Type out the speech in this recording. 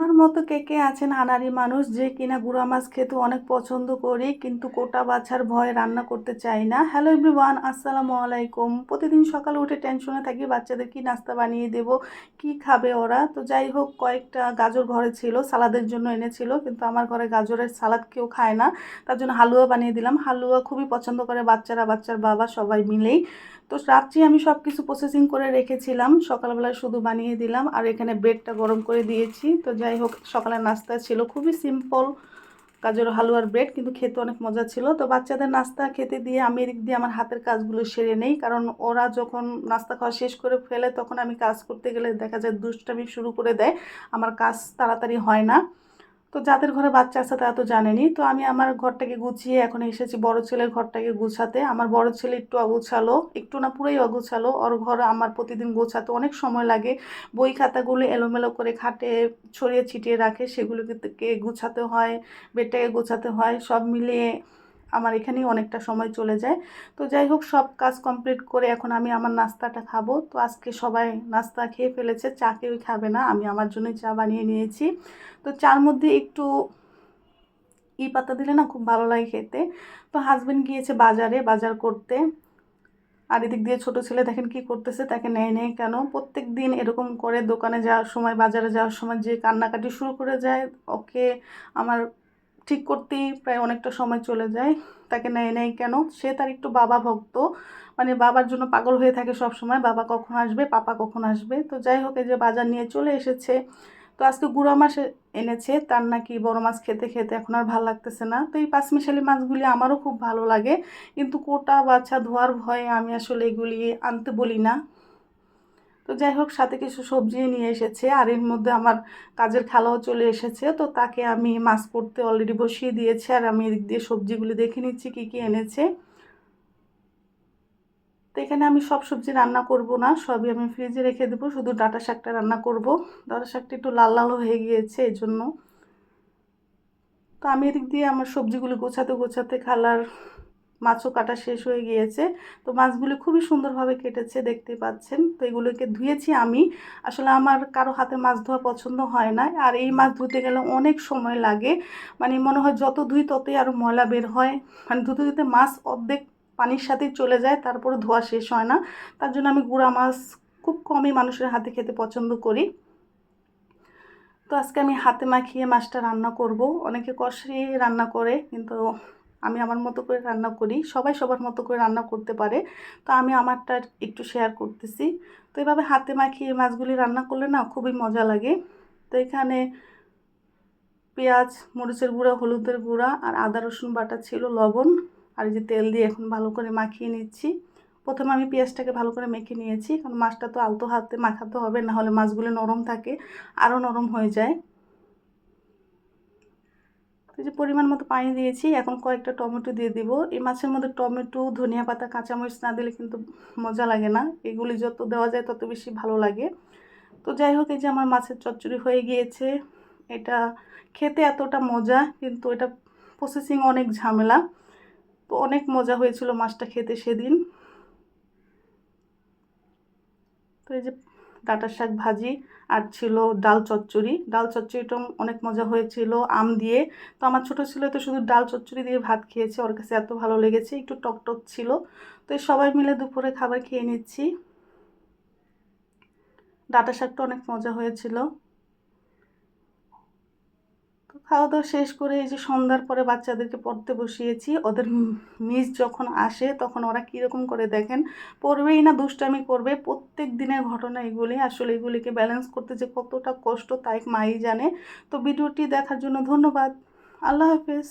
আমার মতো কে কে আছেন আনারি মানুষ? যে কিনা গুঁড়া মাছ খেতে অনেক পছন্দ করি, কিন্তু কোটা বাছার ভয়ে রান্না করতে চাই না। হ্যালো এভরিওয়ান আসসালামু আলাইকুম। প্রতিদিন সকালে উঠে টেনশনে থাকি, বাচ্চাদের কি নাস্তা বানিয়ে দেব, কি খাবে ওরা? তো যাই হোক, কয়েকটা গাজর ঘরে ছিল, সালাদের জন্য এনেছিল, কিন্তু আমার ঘরে গাজরের সালাদ কেউ খায় না। তার জন্য হালুয়া বানিয়ে দিলাম। হালুয়া খুবই পছন্দ করে বাচ্চারা, বাচ্চার বাবা সবাই মিলেই। তো রাত্রি আমি সব কিছু প্রসেসিং করে রেখেছিলাম সকালবেলা শুধু বানিয়ে দিলাম আর এখানে ব্রেডটা গরম করে দিয়েছি। তো যাই হোক সকালের নাস্তা ছিল, খুবই সিম্পল গাজর হালুয়ার ব্রেড, কিন্তু খেতে অনেক মজা ছিল। তো বাচ্চাদের নাস্তা খেতে দিয়ে আমি এদিক দিয়ে আমার হাতের কাজগুলো সেরে নেই, কারণ ওরা যখন নাস্তা খাওয়া শেষ করে ফেলে, তখন আমি কাজ করতে গেলে দেখা যায় দুষ্টামি শুরু করে দেয়। আমার কাজ তাড়াতাড়ি হয় না। তো যাদের ঘরে বাচ্চা আছে তারা তো জানেনি। তো আমি আমার ঘরটাকে গুছিয়ে এখন এসেছি বড় ছেলের ঘরটাকে গুছাতে। আমার বড় ছেলে একটু অগুছালো, একটু না পুরোই অগুছালো। ওর ঘর আমার প্রতিদিন গোছাতে অনেক সময় লাগে। বই খাতাগুলো এলোমেলো করে খাটে, ছড়িয়ে ছিটিয়ে রাখে, সেগুলোকে গুছাতে হয়, বেডটাকে গোছাতে হয়, সব মিলিয়ে আমার এখানেই অনেকটা সময় চলে যায়। তো যাই হোক, সব কাজ কমপ্লিট করে এখন আমি আমার নাস্তাটা খাব। তো আজকে সবাই নাস্তা খেয়ে ফেলেছে, চা কেউই খাবে না। আমি আমার জন্যই চা বানিয়ে নিয়েছি। তো চার মধ্যে একটু ই পাতা দিলে না খুব ভালো লাগে খেতে। তো হাজব্যান্ড গিয়েছে বাজারে, বাজার করতে। আর এদিক দিয়ে ছোটো ছেলে দেখেন কি করতেছে, তাকে নেয় নেয় কেন? প্রত্যেক দিন এরকম করে দোকানে যাওয়ার সময়, বাজারে যাওয়ার সময় যে কান্নাকাটি শুরু করে যায়, ওকে আমার ঠিক করতেই প্রায় অনেকটা সময় চলে যায়। তাকে নেয় নেয় কেন? সে তার একটু বাবা ভক্ত। মানে বাবার জন্য পাগল হয়ে থাকে সব সময় বাবা কখন আসবে? পাপা কখন আসবে? তো যাই হোক, এই যে বাজার নিয়ে চলে এসেছে। তো আজকে গুঁড়া মাছ এনেছে। তার নাকি বড় মাছ খেতে খেতে এখন আর ভালো লাগতেছে না। তো এই পাঁচমিশালি মাছগুলি আমারও খুব ভালো লাগে। কিন্তু কোটা বাচ্চা ধোয়ার ভয়ে আমি আসলে এগুলি আনতে বলি না। তো যাই হোক, সাথে কিছু সবজি নিয়ে এসেছে আর এর মধ্যে আমার কাজের খালাও চলে এসেছে। তো তাকে আমি মাছ করতে অলরেডি বসিয়ে দিয়েছি আর আমি এদিক দিয়ে সবজিগুলি দেখে নিচ্ছি কী কী এনেছে। তো এখানে আমি সব সবজি রান্না করব না, সবই আমি ফ্রিজে রেখে দেবো, শুধু ডাটা শাকটা রান্না করব। ডাটা শাকটা একটু লাল লাল হয়ে গিয়েছে এই জন্য তো আমি এদিক দিয়ে আমার সবজিগুলো গোছাতে গোছাতে খালার মাছও কাটা শেষ হয়ে গিয়েছে। তো মাছগুলি খুবই সুন্দরভাবে কেটেছে দেখতে পাচ্ছেন। তো এগুলোকে ধুয়েছি আমি। আসলে আমার কারও হাতে মাছ ধোয়া পছন্দ হয় না। আর এই মাছ ধুতে গেলে অনেক সময় লাগে। মানে মনে হয় যত ধুই ততই আরও ময়লা বের হয়। মানে ধুতে ধুতে মাছ অর্ধেক পানির সাথেই চলে যায় তারপরে ধোয়া শেষ হয় না। তার জন্য আমি গুঁড়া মাছ খুব কমই মানুষের হাতে খেতে পছন্দ করি। তো আজকে আমি হাতে মাখিয়ে মাছটা রান্না করব। অনেকে কষিয়ে রান্না করে, কিন্তু আমি আমার মতো করে রান্না করি, সবাই সবার মতো করে রান্না করতে পারে। তো আমি আমারটা একটু শেয়ার করতেছি। তো এভাবে হাতে মাখিয়ে মাছগুলি রান্না করলে না খুবই মজা লাগে। তো এখানে পেঁয়াজ, মরিচের গুঁড়া, হলুদের গুঁড়া আর আদা, রসুন বাটা ছিল, লবণ আর এই যে তেল দিয়ে এখন ভালো করে মাখিয়ে নিচ্ছি। প্রথমে আমি পেঁয়াজটাকে ভালো করে মেখে নিয়েছি, কারণ মাছটা তো আলতো হাতে মাখাতে হবে না হলে মাছগুলো নরম থাকে, আরও নরম হয়ে যায়। যে পরিমাণ মতো পানি দিয়েছি, এখন কয়েকটা টমেটো দিয়ে দিব। এই মাছের মধ্যে টমেটো, ধনিয়া পাতা, কাঁচামরিচ না দিলে কিন্তু মজা লাগে না। এগুলি যত দেওয়া যায় তত বেশি ভালো লাগে। তো যাই হোক, এই যে আমার মাছের চচ্চড়ি হয়ে গিয়েছে। এটা খেতে এতটা মজা, কিন্তু এটা প্রসেসিং অনেক ঝামেলা। তো অনেক মজা হয়েছিল মাছটা খেতে সেদিন। তো এই যে ডাটার শাক ভাজি আর ছিল ডাল চচ্চড়ি। ডাল চচ্চড়িটা অনেক মজা হয়েছিল, আম দিয়ে। তো আমার ছোটো ছেলে তো শুধু ডাল চচ্চড়ি দিয়ে ভাত খেয়েছে, ওর কাছে এত ভালো লেগেছে, একটু টক টক ছিল। তো সবাই মিলে দুপুরে খাবার খেয়ে নিচ্ছি। ডাটা শাকটা অনেক মজা হয়েছিল। খাওয়া দাওয়া শেষ করে এই যে সন্ধ্যার পরে বাচ্চাদেরকে পড়তে বসিয়েছি, ওদের মিস যখন আসে তখন ওরা কীরকম করে দেখেন, পড়বেই না, দুষ্টামি করবে, প্রত্যেক দিনের ঘটনা এগুলি, আসলে এগুলিকে ব্যালেন্স করতে যে কতটা কষ্ট তাই মাই জানে। তো ভিডিওটি দেখার জন্য ধন্যবাদ। আল্লাহ হাফেজ।